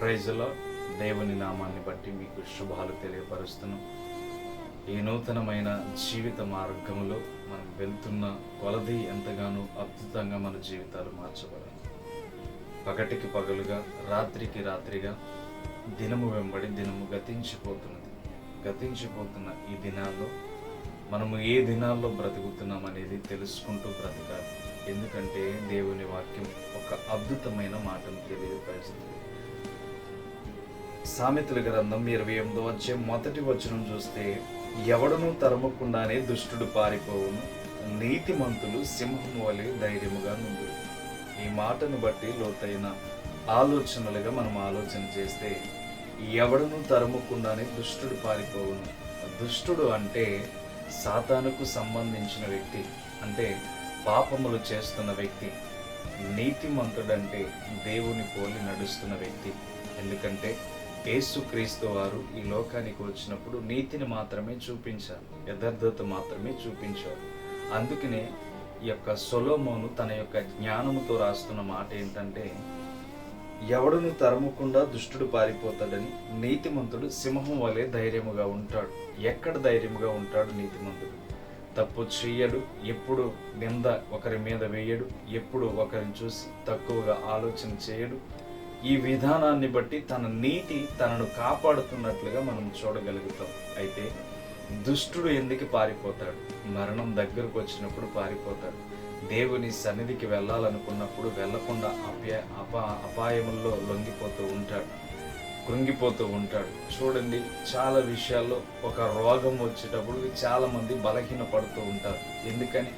ప్రైజ్లో దేవుని నామాన్ని బట్టి మీకు శుభాలు తెలియపరుస్తున్నాం. ఈ నూతనమైన జీవిత మార్గంలో మనం వెళ్తున్న కొలది ఎంతగానో అద్భుతంగా మన జీవితాలు మార్చబడాలి. పగటికి పగలుగా రాత్రికి రాత్రిగా దినము వెంబడి దినము గతించిపోతున్నది. గతించిపోతున్న ఈ దినాల్లో మనము ఏ దినాల్లో బ్రతుకుతున్నాం అనేది తెలుసుకుంటూ బ్రతకాలి. ఎందుకంటే దేవుని వాక్యం ఒక అద్భుతమైన మాటను తెలియపరుస్తుంది సామెతల గ్రంథం ఇరవై ఎనిమిదో వచ్చే మొదటి వచనం చూస్తే ఎవడను తరమకుండానే దుష్టుడు పారిపోవును నీతిమంతులు సింహం వలె ధైర్యముగా నుండు. ఈ మాటను బట్టి లోతైన ఆలోచనలుగా మనం ఆలోచన చేస్తే ఎవడను తరమకుండానే దుష్టుడు పారిపోవును. దుష్టుడు అంటే సాతానుకు సంబంధించిన వ్యక్తి. అంటే పాపములు చేస్తున్న వ్యక్తి నీతిమంతుడంటే దేవుని పోలి నడుస్తున్న వ్యక్తి. ఎందుకంటే యేసుక్రీస్తు వారు ఈ లోకానికి వచ్చినప్పుడు నీతిని మాత్రమే చూపించారు యథార్థత మాత్రమే చూపించారు. అందుకనే ఈ యొక్క సొలోమోను తన యొక్క జ్ఞానముతో రాస్తున్న మాట ఏంటంటే ఎవడును తరమకుండా దుష్టుడు పారిపోతాడని నీతిమంతుడు సింహం వలె ధైర్యముగా ఉంటాడు. ఎక్కడ ధైర్యముగా ఉంటాడు నీతిమంతుడు? తప్పు చేయడు ఎప్పుడు నింద ఒకరి మీద వేయడు ఎప్పుడు ఒకరిని చూసి తక్కువగా ఆలోచన చేయడు. ఈ విధానాన్ని బట్టి తన నీతి తనను కాపాడుతున్నట్లుగా మనం చూడగలుగుతాం. అయితే దుష్టుడు ఎందుకు పారిపోతాడు? మరణం దగ్గరకు వచ్చినప్పుడు పారిపోతాడు. దేవుని సన్నిధికి వెళ్ళాలనుకున్నప్పుడు వెళ్ళకుండా అపాయ అపా అపాయముల్లో లొంగిపోతూ ఉంటాడు. కృంగిపోతూ ఉంటాడు. చూడండి చాలా విషయాల్లో ఒక రోగం వచ్చేటప్పుడు చాలా మంది బలహీన పడుతూ ఉంటారు. ఎందుకని?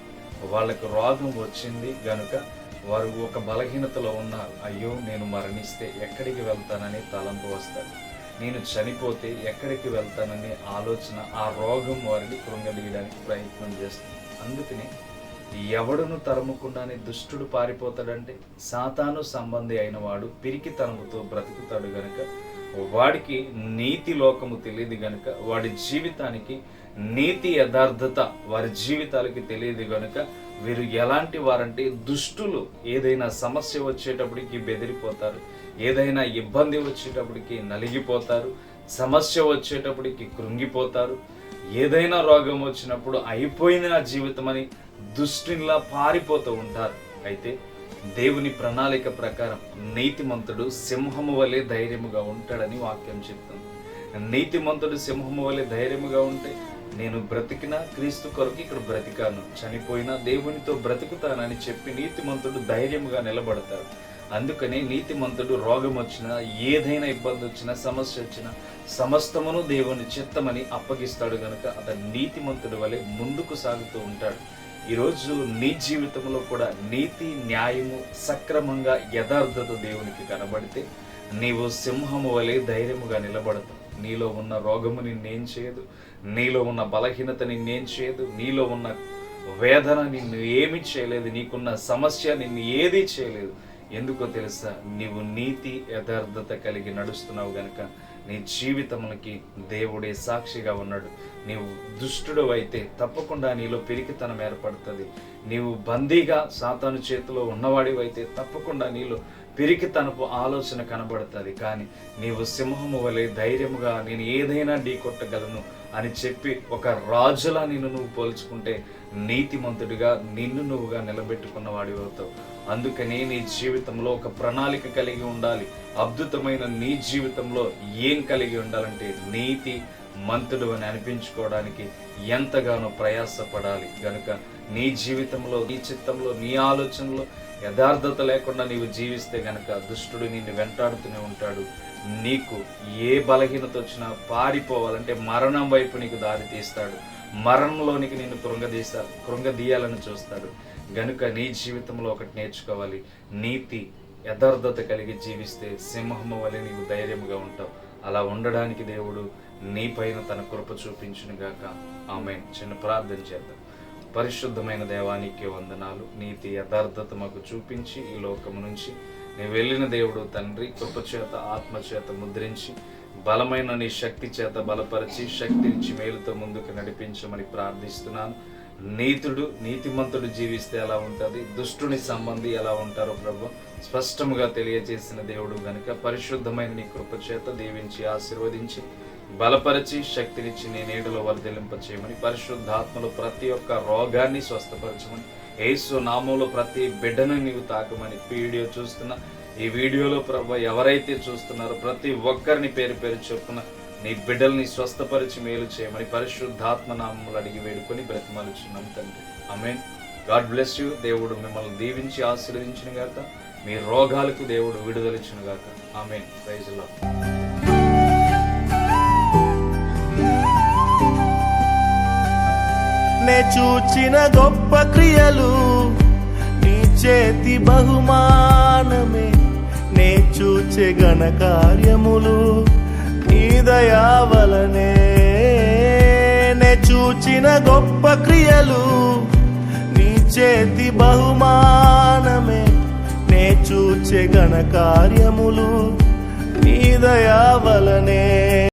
వాళ్ళకి రోగం వచ్చింది గనుక వారు ఒక బలహీనతలో ఉన్నారు. అయ్యో నేను మరణిస్తే ఎక్కడికి వెళ్తానని తలంపు వస్తాడు. నేను చనిపోతే ఎక్కడికి వెళ్తాననే ఆలోచన ఆ రోగం వారిని కృంగదీయడానికి ప్రయత్నం చేస్తుంది. అందుకని ఎవడును తరుముకుండానే దుష్టుడు పారిపోతాడంటే సాతాను సంబంధి అయిన వాడు పిరికితనముతో బ్రతుకుతాడు గనుక వాడికి నీతి లోకము తెలియదు గనుక వాడి జీవితానికి నీతి యథార్థత వారి జీవితాలకి తెలియదు గనుక వీరు ఎలాంటి వారంటే దుష్టులు. ఏదైనా సమస్య వచ్చేటప్పటికి బెదిరిపోతారు. ఏదైనా ఇబ్బంది వచ్చేటప్పటికి నలిగిపోతారు. సమస్య వచ్చేటప్పటికి కృంగిపోతారు. ఏదైనా రోగం వచ్చినప్పుడు అయిపోయింది నా జీవితం అని దుష్టినిలా పారిపోతూ ఉంటారు. అయితే దేవుని ప్రణాళిక ప్రకారం నీతిమంతుడు సింహము వలె ధైర్యముగా ఉంటాడని వాక్యం చెప్తుంది. నీతిమంతుడు సింహము వలె ధైర్యముగా ఉంటే నేను బ్రతికిన క్రీస్తు కొరకు ఇక్కడ బ్రతికాను. చనిపోయినా దేవునితో బ్రతుకుతానని చెప్పి నీతిమంతుడు ధైర్యముగా నిలబడతాడు. అందుకని నీతిమంతుడు రోగం వచ్చినా ఏదైనా ఇబ్బంది వచ్చినా సమస్య వచ్చినా సమస్తమును దేవుని చిత్తమని అప్పగిస్తాడు గనుక అతను నీతిమంతుడు వలె ముందుకు సాగుతూ ఉంటాడు. ఈరోజు నీ జీవితంలో కూడా నీతి న్యాయము సక్రమంగా యథార్థత దేవునికి కనబడితే నీవు సింహము వలె ధైర్యముగా నిలబడతావు. నీలో ఉన్న రోగము నిన్నేం చేయదు. నీలో ఉన్న బలహీనత నిన్నేం చేయదు. నీలో ఉన్న వేదన నిన్ను ఏమి చేయలేదు. నీకున్న సమస్య నిన్ను ఏదీ చేయలేదు. ఎందుకో తెలుసా? నీవు నీతి యథార్థత కలిగి నడుస్తున్నావు గనక నీ జీవితములకి దేవుడే సాక్షిగా ఉన్నాడు. నీవు దుష్టుడు అయితే తప్పకుండా నీలో పిరికితనం ఏర్పడుతుంది. నీవు బందీగా సాతాను చేతిలో ఉన్నవాడివైతే తప్పకుండా నీలో పిరికితనపు ఆలోచన కనబడుతుంది. కానీ నీవు సింహము వలె ధైర్యముగా నేను ఏదైనా ఢీకొట్టగలను అని చెప్పి ఒక రాజులా నేను నువ్వు పోల్చుకుంటే నీతిమంతుడిగా నిన్ను నువ్వుగా నిలబెట్టుకున్న వాడి అవుతావు అందుకనే నీ జీవితంలో ఒక ప్రణాళిక కలిగి ఉండాలి. అద్భుతమైన నీ జీవితంలో ఏం కలిగి ఉండాలంటే నీతి మంతుడు అని అనిపించుకోవడానికి ఎంతగానో ప్రయాసపడాలి. గనుక నీ జీవితంలో నీ చిత్తంలో నీ ఆలోచనలో యథార్థత లేకుండా నీవు జీవిస్తే గనక దుష్టుడు నిన్ను వెంటాడుతూనే ఉంటాడు. నీకు ఏ బలహీనత వచ్చినా పారిపోవాలంటే మరణం వైపు నీకు దారి తీస్తాడు. మరణంలోనికి నిన్ను కృంగదీసా కృంగదీయాలని చూస్తాడు. గనుక నీ జీవితంలో ఒకటి నేర్చుకోవాలి. నీతి యథార్థత కలిగి జీవిస్తే సింహము వలె నీవు ధైర్యముగా ఉంటావు. అలా ఉండడానికి దేవుడు నీ పైన తన కృప చూపించునుగాక ఆమె చిన్న ప్రార్థన చేద్దాం. పరిశుద్ధమైన దేవానికి వందనాలు. నీతి యథార్థత మాకు చూపించి ఈ లోకము నుంచి. నేను వెళ్ళిన దేవుడు తండ్రి కృప చేత ఆత్మ చేత ముద్రించి బలమైన నీ శక్తి చేత బలపరిచి శక్తి ఇచ్చి మేలుతో ముందుకు నడిపించమని ప్రార్థిస్తున్నాను. నీతుడు నీతిమంతుడు జీవిస్తే ఎలా ఉంటుంది? దుష్టుని సంబంధి ఎలా ఉంటారో ప్రభు స్పష్టముగా తెలియజేసిన దేవుడు గనుక పరిశుద్ధమైన నీ కృప చేత దీవించి ఆశీర్వదించి బలపరిచి శక్తినిచ్చి నీ నీడలో వర్ధలింప చేయమని పరిశుద్ధాత్మలో ప్రతి ఒక్క రోగాన్ని స్వస్థపరచమని యేసు నామంలో ప్రతి బిడ్డను నీవు తాకమని పీడియో చూస్తున్నా చూస్తున్న ఈ వీడియోలో ప్రభు ఎవరైతే చూస్తున్నారో ప్రతి ఒక్కరిని పేరు పేరు చొప్పున నీ బిడ్డల్ని స్వస్థపరిచి మేలు చేయమని పరిశుద్ధాత్మ నామములు అడిగి వేడుకొని బ్రతిమలుచున్నాం తండ్రి. ఆమేన్ గాడ్ బ్లెస్ యూ దేవుడు మిమ్మల్ని దీవించి ఆశీర్వదించిన గాక. మీ రోగాలకు దేవుడు విడుదలిచ్చిన గాక. ఆమెన్ ప్రైజ్లో నే చూచిన గొప్ప క్రియలు నీ చేతి బహుమానమే. నే చూచే ఘన కార్యములు నీ దయావలనే నే చూచిన గొప్ప క్రియలు నీ చేతి బహుమానమే. నే చూచే ఘన కార్యములు నీ దయావలనే